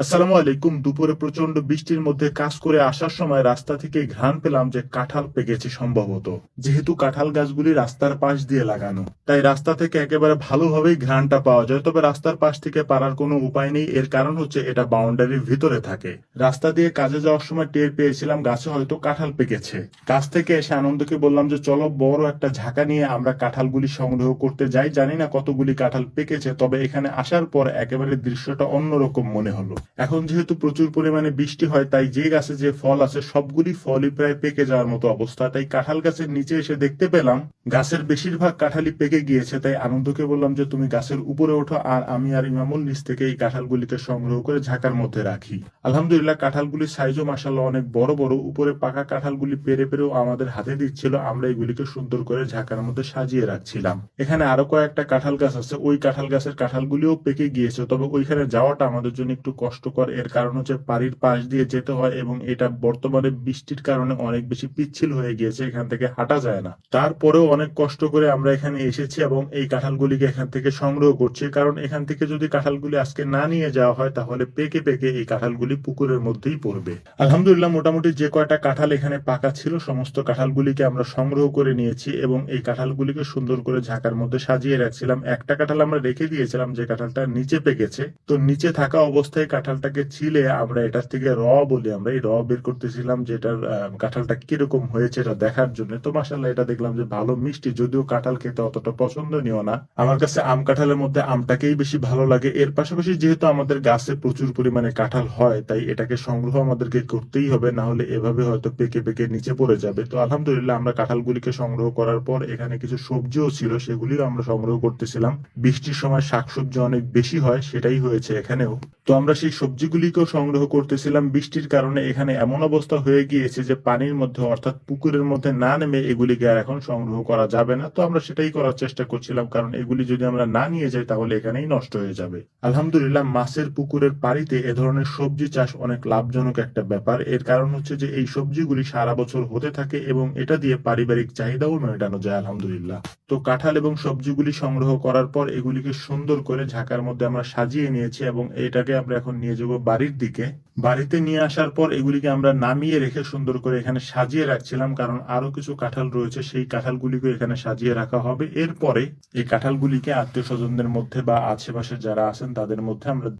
আসসালামু আলাইকুম। দুপুরে প্রচণ্ড বৃষ্টির মধ্যে কাজ করে আসার সময় রাস্তা থেকে ঘ্রাণ পেলাম যে কাঁঠাল পেকেছে সম্ভবত। যেহেতু কাঁঠাল গাছগুলি রাস্তার পাশ দিয়ে লাগানো। তাই রাস্তা থেকে একেবারে ভালোভাবেই ঘ্রাণটা পাওয়া যায়। তবে রাস্তার পাশ থেকে পারার কোনো উপায় নেই। এর কারণ হচ্ছে এটা বাউন্ডারির ভিতরে থাকে। রাস্তা দিয়ে কাজে যাওয়ার সময় টের পেয়েছিলাম গাছে হয়তো কাঁঠাল পেকেছে। গাছ থেকে এসে আনন্দকে বললাম যে, চলো বড় একটা ঝাঁকা নিয়ে আমরা কাঁঠালগুলি সংগ্রহ করতে যাই। জানি না কতগুলি কাঁঠাল পেকেছে, তবে এখানে আসার পর একেবারে দৃশ্যটা অন্যরকম মনে হলো। এখন যেহেতু প্রচুর পরিমাণে বৃষ্টি হয়, তাই যে গাছে যে ফল আছে, সবগুলি ফলই প্রায় পেকে যাওয়ার মতো অবস্থা। তাই কাঁঠাল গাছের নিচে এসে দেখতে পেলাম, গাছের বেশিরভাগ কাঁঠালই পেকে গিয়েছে। তাই আনন্দকে বললাম যে, তুমি গাছের উপরে ওঠো আর আমি আর ইমামুল নিচ থেকে এই কাঁঠালগুলিকে সংগ্রহ করে ঝাঁকার মধ্যে রাখি। আলহামদুলিল্লাহ, কাঁঠালগুলির সাইজও মাসাল্লাহ অনেক বড় বড়। উপরে পাকা কাঁঠালগুলি পেরে পেরেও আমাদের হাতে দিচ্ছিল। আমরা এগুলিকে সুন্দর করে ঝাঁকার মধ্যে সাজিয়ে রাখছিলাম। এখানে আরও কয়েকটা কাঁঠাল গাছ আছে। ওই কাঁঠাল গাছের কাঁঠালগুলিও পেকে গিয়েছে। তবে ওইখানে যাওয়াটা আমাদের জন্য একটু কষ্টকর। এর কারণ হচ্ছে বাড়ির পাশ দিয়ে যেতে হয় এবং এটা বর্তমানে বৃষ্টির কারণে অনেক বেশি পিচ্ছিল হয়ে গিয়েছে, এখান থেকে হাঁটা যায় না। তারপরেও অনেক কষ্ট করে আমরা এখানে এসেছি এবং এই কাঁঠালগুলিকে এখান থেকে সংগ্রহ করছি। কারণ এখান থেকে যদি কাঁঠালগুলি আজকে না নিয়ে যাওয়া হয়, তাহলে পেকে পেকে এই কাঁঠালগুলি পুকুরের মধ্যেই পড়বে। আলহামদুলিল্লাহ, মোটামুটি যে কয়টা কাঁঠাল এখানে পাকা ছিল, সমস্ত কাঁঠালগুলিকে আমরা সংগ্রহ করে নিয়েছি এবং এই কাঁঠালগুলিকে সুন্দর করে ঝাঁকার মধ্যে সাজিয়ে রাখছিলাম। একটা কাঁঠাল আমরা রেখে দিয়েছিলাম, যে কাঁঠালটা নিচে পেকেছে। তো নিচে থাকা অবস্থায় কাঁঠালটাকে ছিলে আমরা এটার থেকে র বলি, আমরা এই র বের করতেছিলাম যে এটার কাঁঠালটা কীরকম হয়েছে এটা দেখার জন্য। তো মাসাল্লাহ এটা দেখলাম যে ভালো মিষ্টি, যদিও কাঁঠাল খেতে অতটা পছন্দ পছন্দনীয় না। আমার কাছে আম কাঁঠালের মধ্যে আমটাকেই বেশি ভালো লাগে। এর পাশাপাশি যেহেতু আমাদের গাছে প্রচুর পরিমাণে কাঁঠাল হয়, তাই এটাকে সংগ্রহ আমাদেরকে করতেই হবে, না হলে এভাবে হয়তো পেকে পেকে নিচে পড়ে যাবে। তো আলহামদুলিল্লাহ আমরা কাঁঠালগুলিকে সংগ্রহ করার পর এখানে কিছু সবজিও ছিল, সেগুলিও আমরা সংগ্রহ করতেছিলাম। বৃষ্টির সময় শাকসবজি অনেক বেশি হয়, সেটাই হয়েছে এখানেও। তো আমরা সেই সবজিগুলিকেও সংগ্রহ করতেছিলাম। বৃষ্টির কারণে এখানে এমন অবস্থা হয়ে গিয়েছে যে পানির মধ্যে অর্থাৎ পুকুরের মধ্যে না নেমে এগুলিকে আর এখন সংগ্রহ করা যাবে না। তো আমরা সেটাই করার চেষ্টা করছিলাম, কারণ এগুলি যদি আমরা না নিয়ে যাই তাহলে এখানেই নষ্ট হয়ে যাবে। আলহামদুলিল্লাহ, মাছের পুকুরের পাড়িতে এ ধরনের সবজি চাষ অনেক লাভজনক একটা ব্যাপার। এর কারণ হচ্ছে যে এই সবজিগুলি সারা বছর হতে থাকে এবং এটা দিয়ে পারিবারিক চাহিদাও মেটানো যায়, আলহামদুলিল্লাহ। তো কাঁঠাল এবং সবজিগুলি সংগ্রহ করার পর এগুলিকে সুন্দর করে ঝাঁকার মধ্যে আমরা সাজিয়ে নিয়েছি এবং এটাকে আমরা এখন নিয়ে যাব বাড়ির দিকে। বাড়িতে নিয়ে আসার পর এগুলিকে আমরা নামিয়ে রেখে সুন্দর করে এখানে সাজিয়ে রাখছিলাম, কারণ আরও কিছু কাঁঠাল রয়েছে, সেই কাঁঠালগুলিকে এখানে সাজিয়ে রাখা হবে। এরপরে এই কাঁঠালগুলিকে আত্মীয় স্বজনদের মধ্যে বা আশেপাশে যারা আছেন, তাদের মধ্যে আমরা